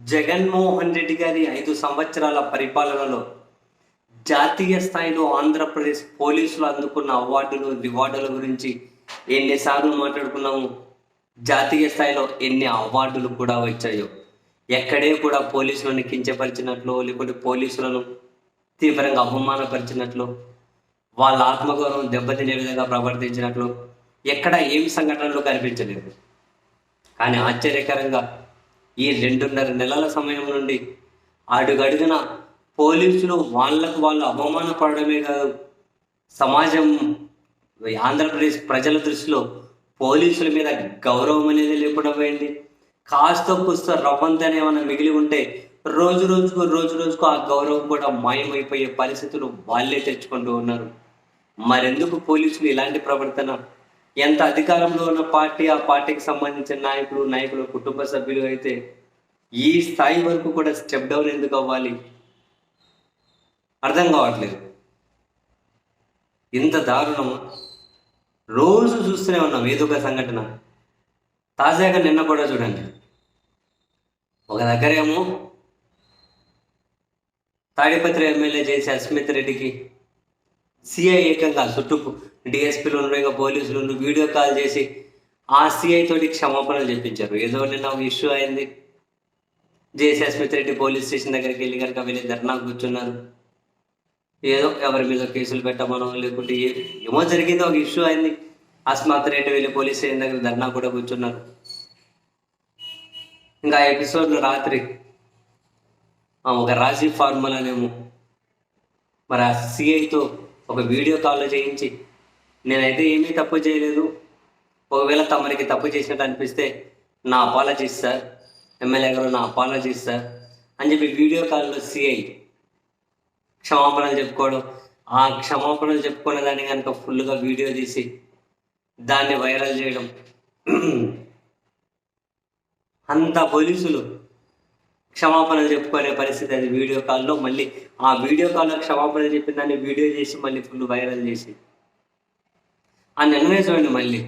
జగన్మోహన్ రెడ్డి గారి ఐదు సంవత్సరాల పరిపాలనలో జాతీయ స్థాయిలో ఆంధ్రప్రదేశ్ పోలీసులు అందుకున్న అవార్డులు రివార్డుల గురించి ఎన్నిసార్లు మాట్లాడుకున్నాము. జాతీయ స్థాయిలో ఎన్ని అవార్డులు కూడా వచ్చాయో. ఎక్కడే కూడా పోలీసులను కించపరిచినట్లు లేకుంటే పోలీసులను తీవ్రంగా అవమానపరిచినట్లు వాళ్ళ ఆత్మగౌరవం దెబ్బతినే విధంగా ప్రవర్తించినట్లు ఎక్కడ ఏం సంఘటనలు కనిపించలేదు. కానీ ఆశ్చర్యకరంగా ఈ రెండున్నర నెలల సమయం నుండి అడుగడుగున పోలీసులు వాళ్ళకు వాళ్ళు అవమానపడమే కాదు సమాజం ఆంధ్రప్రదేశ్ ప్రజల దృష్టిలో పోలీసుల మీద గౌరవం అనేది లేకుండా పోయింది. కాస్త పుస్త రవ్వంతనే ఏమైనా మిగిలి ఉంటే రోజు రోజుకు రోజు రోజుకు ఆ గౌరవం కూడా మాయమైపోయే పరిస్థితులు వాళ్ళే తెచ్చుకుంటూ ఉన్నారు. మరెందుకు పోలీసులు ఇలాంటి ప్రవర్తన? ఎంత అధికారంలో ఉన్న పార్టీ ఆ పార్టీకి సంబంధించిన నాయకులు నాయకులు కుటుంబ సభ్యులు అయితే ఈ స్థాయి వరకు కూడా స్టెప్ డౌన్ ఎందుకు అవ్వాలి? అర్థం కావట్లేదు. ఇంత దారుణం. రోజు చూస్తూనే ఉన్నాం ఏదో ఒక సంఘటన. తాజాగా నిన్న కూడా చూడండి. ఒక దగ్గరేమో తాడిపత్రి ఎమ్మెల్యే చేసి అస్మిత్ రెడ్డికి సిఐ ఏకంగా చుట్టూ డిఎస్పీలు ఇంకా పోలీసులు వీడియో కాల్ చేసి ఆ సిఐ తోటి క్షమాపణలు చెప్పించారు. ఏదో నిన్న ఒక ఇష్యూ అయింది. JC Asmit Reddy police station దగ్గరికి వెళ్ళి కనుక వెళ్ళి ధర్నా కూర్చున్నారు. ఏదో ఎవరి మీద కేసులు పెట్టమనో లేకుంటే ఏ ఏమో జరిగిందో ఒక ఇష్యూ అయింది. అస్మాత్ రెడ్డి వెళ్ళి పోలీస్ స్టేషన్ దగ్గర ధర్నా కూడా కూర్చున్నారు. ఇంకా ఆ ఎపిసోడ్లో రాత్రి ఒక రాజీ ఫార్మల్ అనేమో మరి ఆ సిఐతో ఒక వీడియో కాల్ చేయించి నేనైతే ఏమీ తప్పు చేయలేదు. ఒకవేళ తమరికి తప్పు చేసినట్టు అనిపిస్తే నా అపాలజీస్ సార్ ఎమ్మెల్యే గారు నా అపాలజీస్ సార్ అని చెప్పి వీడియో కాల్లో సిఐ క్షమాపణలు చెప్పుకోవడం ఆ క్షమాపణలు చెప్పుకునే దాన్ని కనుక ఫుల్గా వీడియో తీసి దాన్ని వైరల్ చేయడం. అంత పోలీసులు క్షమాపణలు చెప్పుకునే పరిస్థితి అది వీడియో కాల్లో మళ్ళీ ఆ వీడియో కాల్లో క్షమాపణ చెప్పిన దాన్ని వీడియో చేసి మళ్ళీ ఫుల్ వైరల్ చేసి. ఆ నిన్ననే చూడండి మళ్ళీ.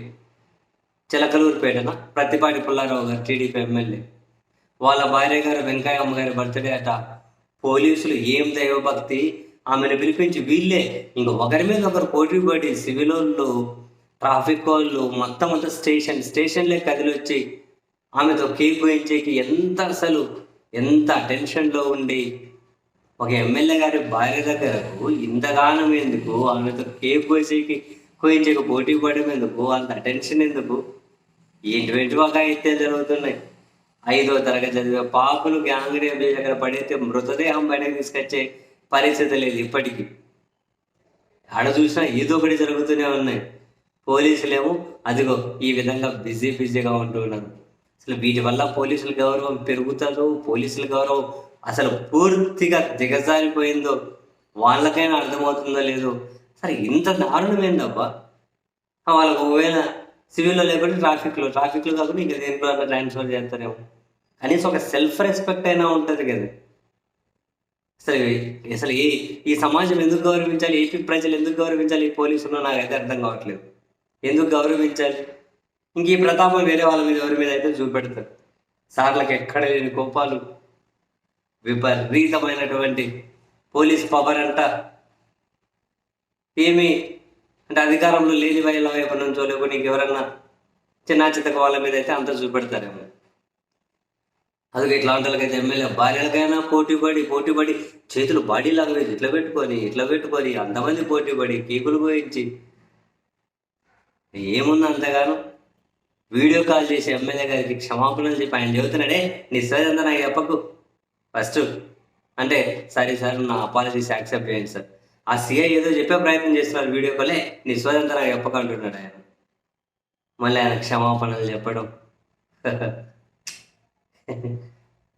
చిలకలూరుపేటన? ప్రతిపాటి పుల్లారావు గారు టీడీపీ ఎమ్మెల్యే. వాళ్ళ భార్య గారు వెంకయ్యమ్మ గారి బర్త్డే అట. పోలీసులు ఏం దైవభక్తి? ఆమెను పిలిపించి వీళ్ళే. ఇంక ఒకరి మీద ఒకరు పోటీ పడి సివిల్ వాళ్ళు ట్రాఫిక్ వాళ్ళు మొత్తం అంతా స్టేషన్ స్టేషన్లే కదిలొచ్చి ఆమెతో కేక్ వేయించేకి ఎంత అసలు ఎంత టెన్షన్లో ఉండి ఒక ఎమ్మెల్యే గారి భార్య దగ్గరకు ఇంతగానం ఎందుకు? ఆమెతో కేక్ కోసేకి కోయించేకి పోటీ పడడం ఎందుకు? అంత టెన్షన్ ఎందుకు? ఏంటి ఒక అయితే జరుగుతున్నాయి. ఐదో తరగతి చదివే పాపలు గ్యాంగ్ రేప్ దగ్గర పడితే మృతదేహం బయటకు తీసుకొచ్చే పరిస్థితి లేదు ఇప్పటికీ. ఆడ చూసినా ఏదో ఒకటి జరుగుతూనే ఉన్నాయి. పోలీసులేమో అదిగో ఈ విధంగా బిజీ బిజీగా ఉంటూ ఉన్నారు. అసలు వీటి వల్ల పోలీసుల గౌరవం పెరుగుతుందో పోలీసుల గౌరవం అసలు పూర్తిగా దిగజారిపోయిందో వాళ్ళకైనా అర్థమవుతుందో లేదో. సరే ఇంత దారుణమైందబ్బా వాళ్ళకు ఒకవేళ సివిల్లో లేకుంటే ట్రాఫిక్లో ట్రాఫిక్లో కాకుండా ఇంకా దేంట్లో అలా ట్రాన్స్ఫర్ చేస్తారేమో? కనీసం ఒక సెల్ఫ్ రెస్పెక్ట్ అయినా ఉంటుంది కదా. అసలు అసలు ఏ ఈ సమాజం ఎందుకు గౌరవించాలి? ఏపీ ప్రజలు ఎందుకు గౌరవించాలి? ఈ పోలీసులు నాకైతే అర్థం కావట్లేదు. ఎందుకు గౌరవించాలి? ఇంక ఈ ప్రతాపం వేరే వాళ్ళ మీద ఎవరి మీద అయితే చూపెడతారు సార్లకు ఎక్కడ లేని కోపాలు విపరీతమైనటువంటి పోలీస్ పవర్ అంట. ఏమి? అంటే అధికారంలో లేని వాళ్ళ వైపు నుంచో లేకపోతే నీకు ఎవరన్నా చిన్న చితక వాళ్ళ మీద అయితే అంత చూపెడతారేమో. అందుకే ఇట్లా వాళ్ళకైతే ఎమ్మెల్యే భార్యలకైనా పోటీ పడి పోటీ పడి చేతులు బాడీ లాంగ్వేజ్ ఇట్లా పెట్టుకొని ఇట్లా పెట్టుకొని అంతమంది పోటీ పడి కేకులు పోయించి ఏముంది అంతగాను? వీడియో కాల్ చేసి ఎమ్మెల్యే గారికి క్షమాపణలు చెప్పి ఆయన చెబుతున్నాడే నీ సరిదంతా నాకు చెప్పకు. ఫస్ట్ అంటే సరే సార్ నా అపాలజీస్ యాక్సెప్ట్ చేయండి సార్. ఆ సిఐ ఏదో చెప్పే ప్రయత్నం చేస్తున్నారు వీడియో కాలే నీ స్వతంత్ర నాకు చెప్పకంటున్నాడు ఆయన. మళ్ళీ ఆయన క్షమాపణలు చెప్పడం.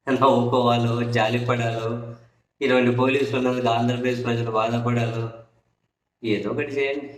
నవ్వుకోవాలో జాలిపడాలో ఇటువంటి పోలీసులు ఉన్నందుకు ఆంధ్రప్రదేశ్ ప్రజలు బాధపడాలో ఏదో ఒకటి చేయండి.